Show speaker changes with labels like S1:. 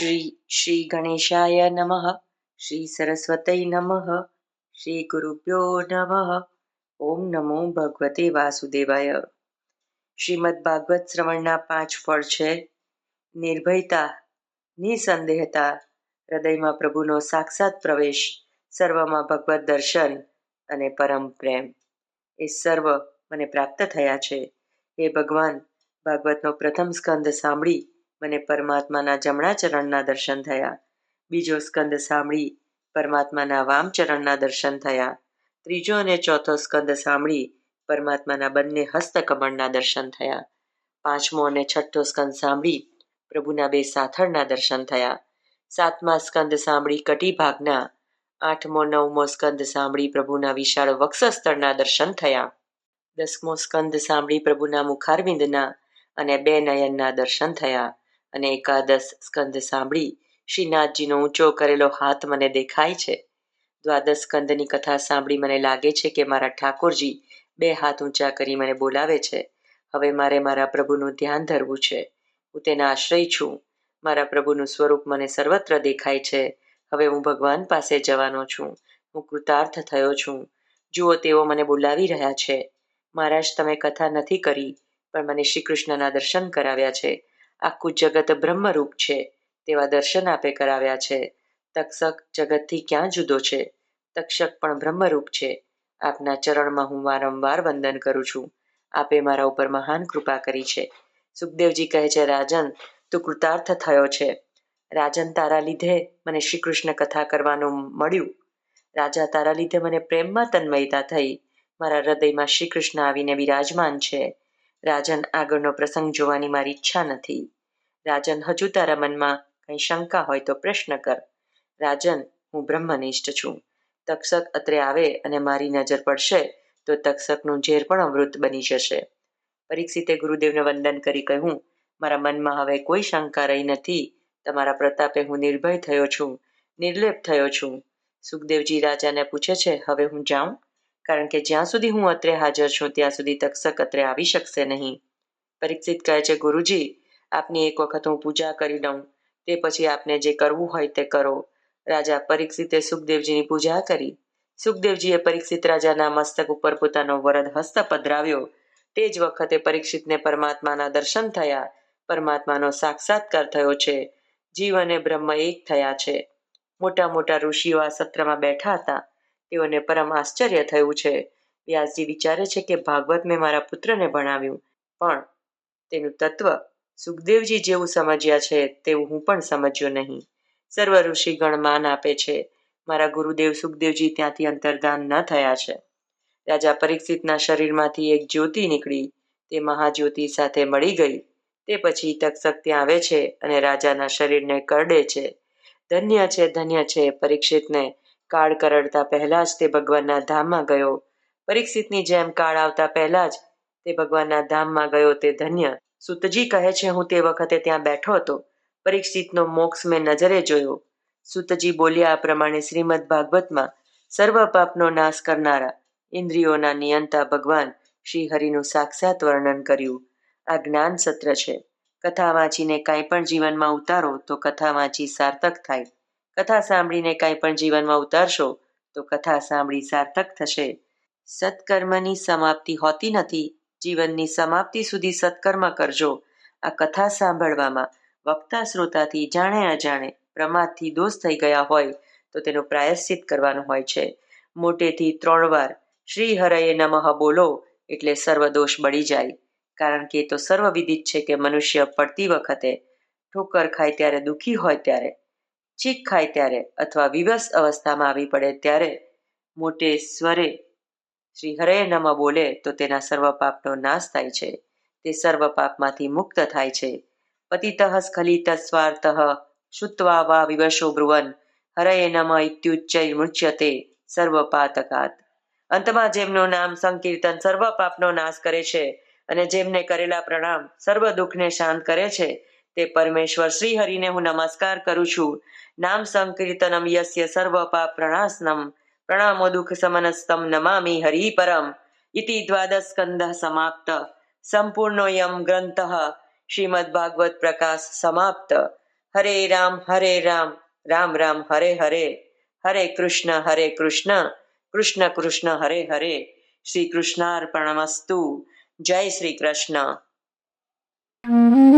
S1: શ્રી શ્રી ગણેશાય નમઃ શ્રી સરસ્વતય નમઃ શ્રી ગુરુભ્યો નમઃ ઓમ નમો ભગવતે વાસુદેવાય શ્રીમદ ભાગવત શ્રવણના પાંચ ફળ છે નિર્ભયતા નિસંદેહતા હૃદયમાં પ્રભુનો સાક્ષાત પ્રવેશ સર્વમાં ભગવત દર્શન અને પરમ પ્રેમ। એ સર્વ મને પ્રાપ્ત થયા છે। હે ભગવાન, ભાગવતનો પ્રથમ સ્કંદ સાંભળી મને પરમાત્માના જમણા ચરણના દર્શન થયા. બીજો સ્કંદ સાંભળી પરમાત્માના વામ ચરણના દર્શન થયા. ત્રીજો અને ચોથો સ્કંદ સાંભળી પરમાત્માના બંને હસ્તકમળના દર્શન થયા. પાંચમો અને છઠ્ઠો સ્કંદ સાંભળી પ્રભુના બે સાથળના દર્શન થયા. સાતમા સ્કંદ સાંભળી કટી ભાગના આઠમો, નવમો સ્કંદ સાંભળી પ્રભુના વિશાળ વક્ષસ્થળના દર્શન થયા. દસમો સ્કંદ સાંભળી પ્રભુના મુખારવિંદના અને બે નયનના દર્શન થયા. અને એકાદશ સ્કંદ સાંભળી શ્રીનાથજીનો ઊંચો કરેલો હાથ મને દેખાય છે. દ્વાદશ સ્કંદની કથા સાંભળી મને લાગે છે કે મારા ઠાકોરજી બે હાથ ઊંચા કરી મને બોલાવે છે. હવે મારે મારા પ્રભુનું ધ્યાન ધરવું છે. હું તેના આશ્રય છું. મારા પ્રભુનું સ્વરૂપ મને સર્વત્ર દેખાય છે. હવે હું ભગવાન પાસે જવાનો છું. હું કૃતાર્થ થયો છું. જુઓ, તેઓ મને બોલાવી રહ્યા છે. મહારાજ, તમે કથા નથી કરી, પણ મને શ્રી કૃષ્ણના દર્શન કરાવ્યા છે. આખું જગત બ્રહ્મરૂપ છે. તેવા દર્શન આપે કરાવ્યા છે. તક્ષક જગતથી ક્યાં જુદો છે? તક્ષક પણ બ્રહ્મરૂપ છે. આપના ચરણમાં હું વારંવાર વંદન કરું છું. આપે મારા ઉપર મહાન કૃપા કરી છે. સુખદેવજી કહે છે, રાજન, તું કૃતાર્થ થયો છે. રાજન, તારા લીધે મને શ્રી કૃષ્ણ કથા કરવાનું મળ્યું. રાજા, તારા લીધે મને પ્રેમમાં તન્મયતા થઈ. મારા હૃદયમાં શ્રી કૃષ્ણ આવીને વિરાજમાન છે. રાજન આગળનો પ્રસંગ જોવાની મારી ઈચ્છા નથી. રાજન, હજુ તારા મનમાં કંઈ શંકા હોય તો પ્રશ્ન કર. રાજન, હું બ્રહ્મનિષ્ઠ છું. તક્ષક અત્રે આવે અને મારી નજર પડશે, તો તક્ષકનું ઝેર પણ અમૃત બની જશે. પરીક્ષિતે ગુરુદેવને વંદન કરી કહ્યું મારા મનમાં હવે કોઈ શંકા રહી નથી. તમારા પ્રતાપે હું નિર્ભય થયો છું, નિર્લેપ થયો છું. સુખદેવજી રાજાને પૂછે છે, હવે હું જાઉં? કારણ કે જ્યાં સુધી હું અત્રે હાજર છું, ત્યાં સુધી તક્ષક અત્રે આવી શકશે નહીં. પરીક્ષિત કહે છે, ગુરુજી, આપની એક વખત હું પૂજા કરી દઉં તે પછી આપને જે કરવું હોય તે કરો. રાજા પરીક્ષિતે સુખદેવજીની પૂજા કરી. સુખદેવજીએ પરીક્ષિત રાજાના મસ્તક ઉપર પોતાનો વરદ હસ્ત પધરાવ્યો. તે જ વખતે પરીક્ષિતને પરમાત્માના દર્શન થયા. પરમાત્માનો સાક્ષાત્કાર થયો છે. જીવ અને બ્રહ્મ એક થયા છે. મોટા મોટા ઋષિઓ આ સત્રમાં બેઠા હતા. તેઓને પરમ આશ્ચર્ય થયું છે. વ્યાસજી વિચારે છે કે ભાગવત મેં મારા પુત્રને ભણાવ્યું. પણ તેનું તત્વ સુખદેવજી જેવું સમજ્યા છે તેવું હું પણ સમજ્યો નહીં. સર્વ ઋષિગણ માન આપે છે. મારા ગુરુદેવ સુખદેવજી ત્યાંથી અંતર્ધાન ન થયા છે. રાજા પરીક્ષિતના શરીરમાંથી એક જ્યોતિ નીકળી. તે મહાજ્યોતિ સાથે મળી ગઈ. તે પછી તક્ષક ત્યાં આવે છે અને રાજાના શરીરને કરડે છે. ધન્ય છે ધન્ય છે પરીક્ષિતને. કાળ કરડતા પહેલા જ તે ભગવાનના ધામમાં ગયો. પરીક્ષિતની જેમ કાળ આવતા પહેલા જ તે ભગવાનના ધામમાં ગયો તે ધન્ય. સુતજી કહે છે, હું તે વખતે ત્યાં બેઠો હતો. પરીક્ષિતનો મોક્ષ મેં નજરે જોયો. સુતજી બોલ્યા આ પ્રમાણે શ્રીમદ ભાગવતમાં, સર્વ પાપનો નાશ કરનારા ઇન્દ્રિયોના નિયંતા ભગવાન શ્રી હરિનું સાક્ષાત વર્ણન કર્યું. આ જ્ઞાન સત્ર છે. કથા વાંચીને કાંઈ પણ જીવનમાં ઉતારો તો કથા વાંચી સાર્થક થાય. કથા સાંભળીને કાંઈ પણ જીવનમાં ઉતારશો, તો કથા સાંભળી સાર્થક થશે. સત્કર્મની સમાપ્તિ હોતી નથી. જીવનની સમાપ્તિ સુધી સત્કર્મ કરજો. આ કથા સાંભળવામાં વક્તા શ્રોતાથી જાણે અજાણે પ્રમાદથી દોષ થઈ ગયા હોય, તો તેનું પ્રાયશ્ચિત કરવાનું હોય છે. મોટેથી ત્રણ વાર શ્રી હરયે નમઃ બોલો, એટલે સર્વ દોષ બળી જાય. કારણ કે તો સર્વ વિદિત છે કે મનુષ્ય પડતી વખતે ઠોકર ખાય ત્યારે દુઃખી હોય ત્યારે. ચીક ખાય ત્યારે અથવા વિવશ અવસ્થામાં આવી પડે ત્યારે મોટે સ્વરે શ્રી હરે નમ બોલે તો તેના સર્વ પાપનો નાશ થાય છે. તે સર્વ પાપમાંથી મુક્ત થાય છે. પતિત સ્ખલિત સ્વાર્થ શુત્વા વા વિવશો બ્રુવન. હરયે નમ ઇત્યુચ્ચય મૃચ્યતે સર્વ પાતકાત. અંતમાં જેમનું નામ સંકીર્તન સર્વ પાપનો નાશ કરે છે અને જેમને કરેલા પ્રણામ સર્વ દુઃખને શાંત કરે છે તે પરમેશ્વર શ્રી હરિને હું નમસ્કાર કરું છું. નામ સંકીર્તનમ યસ્ય સર્વ પાપ પ્રણાસનમ પ્રણામો દુઃખ સમનસ્તમ નમામી હરિ પરમ ઇતિ દ્વાદશ સ્કંદ સમાપ્ત. સંપૂર્ણોયમ ગ્રંથ. શ્રીમદ ભાગવત પ્રકાશ સમાપ્ત. હરે રામ હરે રામ. રામ રામ, હરે હરે. હરે કૃષ્ણ હરે કૃષ્ણ. કૃષ્ણ કૃષ્ણ, હરે હરે. શ્રી કૃષ્ણાર્પણમસ્તુ જય શ્રી કૃષ્ણ
S2: Mm-hmm.